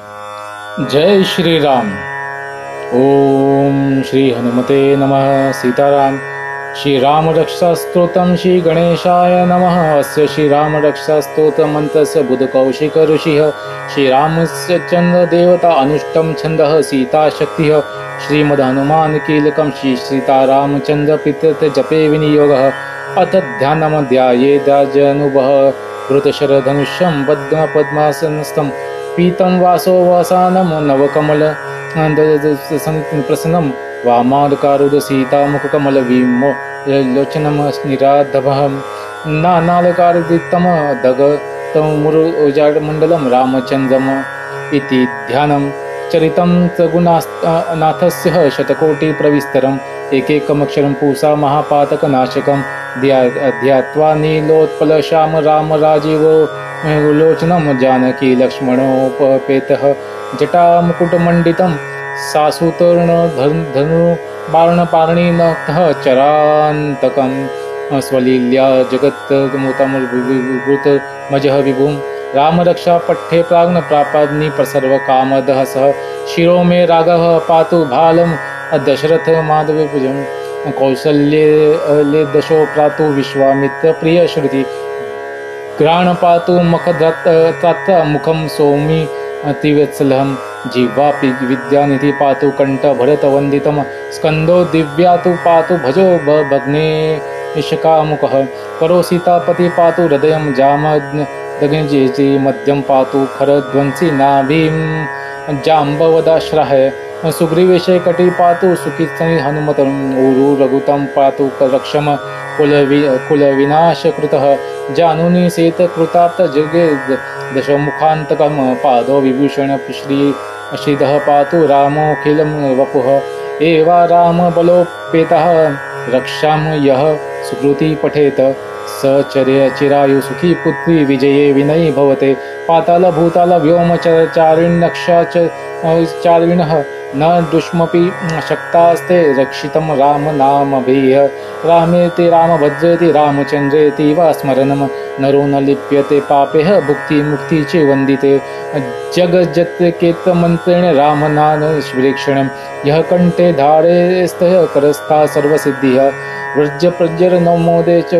जय श्रीराम। ओम श्री हनुमते नमः। सीताराम। श्रीरामरक्षास्तोत्रं श्रीगणेशाय नमः। अस्य श्री राम रक्षा स्त्रोतम अंतस्य बुध कौशिक ऋषि। श्री श्रीरामरक्षास्तोत्रमन्त्रस्य बुधकौशिक ऋषिः श्रीरामस्य चन्द्रदेवता अनुष्टं छन्दः सीताशक्तिः। श्रीमद्हनुमान् कीलकं श्री सीतारामचन्द्रपितृ जपे विनियोगः। अथ ध्यानं ध्यायेदाजनुभः वृतशरधनुष्यं पद्मपद्मासनस्थं पीतं वासो वासानं नवकमल। प्रसन्नं वामालकारुदसीतामुखकमलविमो लोचनं निराधभं नानालकारदित्तम दगतमुरुजाडमण्डलं रामचन्द्रम इति ध्यानं। चरितं त्रिगुणानाथस्य शतकोटिप्रविस्तरम् एकैकमक्षरं पूषा महापातकनाशकं। ध्या ध्यात्वा नीलोत्पलश्याम राम राजीवो लोचनं जानकी लक्ष्मणोपपेतः धनु धनु बाणपारणिनक्तः चरान्तकं स्वलील्या जगत्मुतमृतमजः विभुं रामरक्षापट्ठे प्राज्ञ प्रापाद्नि प्रसर्वकामदः सह शिरो मे राघव पातु दशरथ माधवभुजं कौसल्ये दशो प्रातु विश्वामित्रप्रियश्रुति घ्राणपातु मखदत्त मुखं सौमि त्रिवत्सलहं जिह्वापि विद्यानिधि पातु कण्ठभरतवन्दितं स्कन्दो दिव्या तु पातु भजो ब भग्ने निशकामुखः करो सीतापति पातु हृदयं जामदग्निजेति मद्यं पातु खरध्वंसि नाभिं जाम्बवदाश्रय सुग्रीवेशे कटि पातु सुखित्सनि हनुमतं, ऊरु रघुतं पातु रक्षम कुलवि कुलविनाशकृतः जानुनि शेतकृताप्तजगे दशमुखान्तकं पादो विभूषण श्री श्रीधः पातु रामोऽखिलं वपुः। एवा रामबलोपेतः रक्षां यः सुकृति पठेत। स चर्य चिरायु सुखी पुत्री विजये विनयी भवते। पातालभूताल व्योमचारिण्यक्षा च चारिणः न दुष्मपि शक्तास्ते रक्षितं रामनामभिः रामेति रामभद्रेति रामचन्द्रेति वा स्मरणं। नरो न लिप्यते पापेह भुक्तिमुक्ति च वन्दिते। जगज्जत्केतमन्त्रेण रामनाम श्रीक्षणं यः कण्ठे धारे स्तः करस्था सर्वसिद्धिः। व्रजप्रजरनमोदे च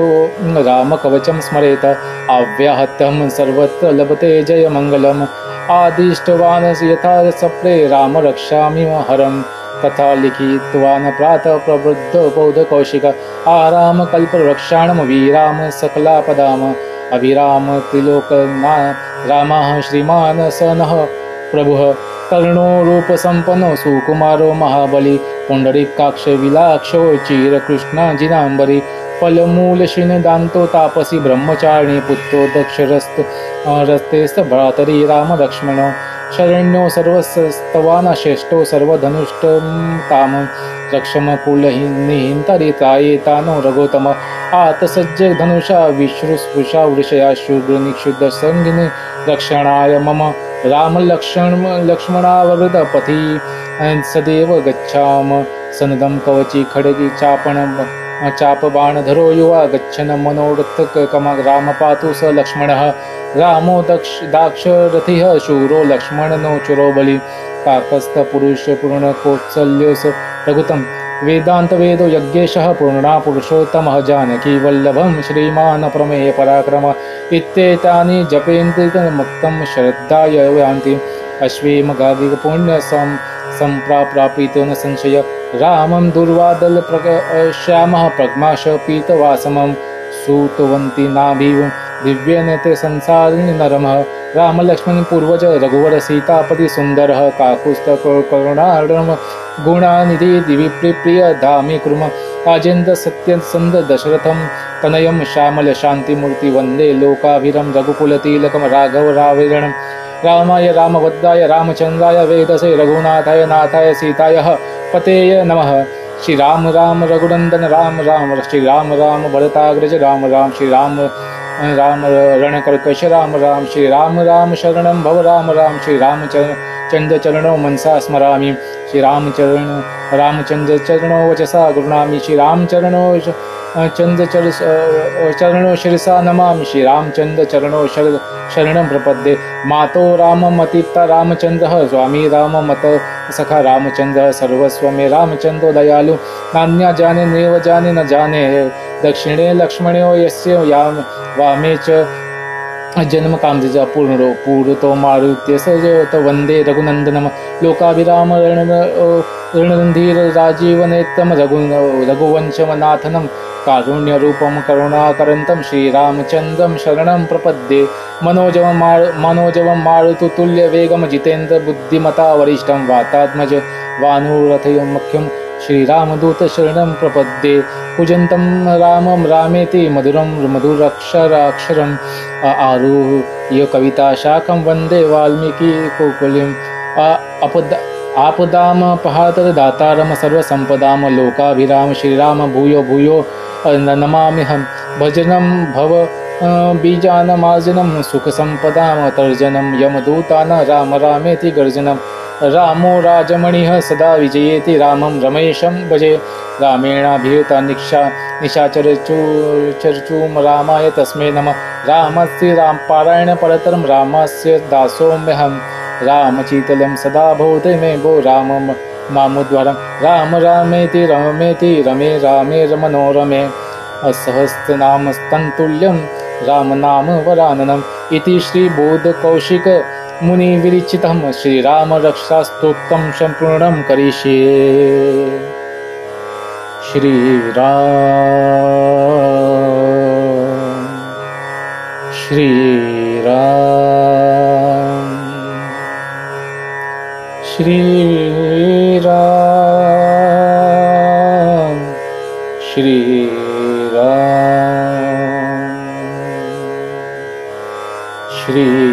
रामकवचं स्मरेत। आव्याहत्यं सर्वत्र लभते जयमङ्गलम्। आदिष्टवान् यथा सप्रे राम रक्षामि हरं तथा लिखितवान् प्रातः प्रबुद्ध बौद्धकौशिक आराम कल्परक्षाणं वीराम सकलापदाम अविराम त्रिलोकना रामः श्रीमान् स नः प्रभुः तरुणो रूपसम्पन्नो सुकुमारो महाबली। पुण्डरीकाक्षविलाक्षो चिरकृष्णजिनाम्बरी। फलमूलशिनदान्तो तापसी ब्रह्मचारिणी पुत्रो दक्षरस्त रस्ते भ्रातरी रामलक्ष्मणो। शरण्यो सर्वस्तवान् श्रेष्ठो सर्वधनुष्टं ताम। रक्षमकुलहिन्निहिन्तरितायेतानो रघोतम आतसज्ज धनुषा, विश्रुस्पृशा, वृषया शूद्रनिक्षुद्धसङ्गिनि रक्षणाय मम रामलक्ष्मण लक्ष्मणावृतपथि सदैव गच्छाम। सनदं कवची खड्गी चापणं चापबाणधरो युवा गच्छन् मनोरथकम रामपातु स लक्ष्मणः। रामो दक्ष दाक्षरथिः शूरो लक्ष्मणनो चुरो बलि। काकस्थपुरुषपूर्णकौत्सल्योस रघुतं वेदान्तवेदो यज्ञेशः पूर्णा पुरुषोत्तमः जानकीवल्लभं श्रीमान् प्रमेय पराक्रम। इत्येतानि जपेन्द्रितमुक्तं श्रद्धाय यान्ति। अश्वेमगादिपुण्यसं सम्प्राप्रापितो न संशय। रामं दुर्वादल प्रक श्यामः प्रग्माश पीतवासमं सूतवन्ति नाभिव दिव्येन ते संसारिणि नरमः। रामलक्ष्मण पूर्वज रघुवर सीतापति सुन्दरः काकुस्तकरुणार्णम गुणानिधि दिविप्रिय धामि कुर्म। राजेन्द्र सत्यसन्द दशरथं तनयं श्यामल शान्तिमूर्ति वंदे लोकाभिरं राघव रावेरणं रामाय रामभद्राय रामचन्द्राय वेदसे रघुनाथाय नाथाय सीतायः पतेय नमः। श्री राम राम, रघुनंदन, राम राम, श्री राम राम, भरताग्रज, राम राम, श्री राम राम, रणकर्कश, राम राम, श्री राम राम, शरण भव, राम राम श्रीरामचन्द्र चन्द्रचरणौ मनसा स्मरामि। श्रीरामचरण, रामचन्द्रचरणौ वचसा गृह्णामि। श्रीरामचरणौ चन्द्रचर चरणौ शिरसा नमामि। श्रीरामचन्द्रचरणौ शर, शरणं प्रपद्ये। मातो राम राममतीप्ता रामचंद्र स्वामी राम मत सखा रामचंद्र सर्वस्व मे रामचन्द्रो दयालु। नान्या जाने, नैव जाने, न जाने। दक्षिणे लक्ष्मणो यस्य याम, वामे च जन्म पूर्ण पूर्णो पूर्तो मारुत्य सजत वन्दे रघुनन्दनं लोकाभिराम रण रणधीर राजीवनेत्तं रघु रघुवंशमनाथनं कारुण्यरूपं करुणाकरन्तं श्रीरामचन्द्रं शरणं प्रपद्ये मनोजवं मारु मनोजवं मारुतुल्यवेगं जितेन्द्रबुद्धिमता वरिष्ठं वातात्मज वानुरथयं मुख्यं श्रीरामदूतशरणं प्रपद्ये। पूजन्तं रामं रामेति मधुरं मधुरक्षराक्षरम्। आरुह्य कविताशाखं वन्दे वाल्मीकि कोकुलिम्। अपद आपदामपहातदातारं सर्वसम्पदां लोकाभिराम श्रीराम भूयो भूयो नमाम्यहं भजनं भव बीजानमार्जनं सुखसम्पदां तर्जनं। यमदूतान राम रामेति गर्जनं रामो राजमणिः सदा विजयेति रामं रमेशं भजे। रामेणाभियुता निक्षा निशाचरचू चर्चूं रामाय तस्मै नमः। रामस्य रामपारायणपरतरं रामस्य दासोऽम्यहं रामचीतलं सदा भवते मे भो रामं मामुद्वारं। राम रामेति रमेति रमे रामे रमनोरमे सहस्रनामस्तन्तुल्यं रामनाम वराननम् इति श्रीबोधकौशिक मुनिविरिचितं श्रीरामरक्षास्तोत्रं सम्पूर्णं करिष्ये। श्रीराम। श्रीराम। श्रीराम। श्रीराम। श्री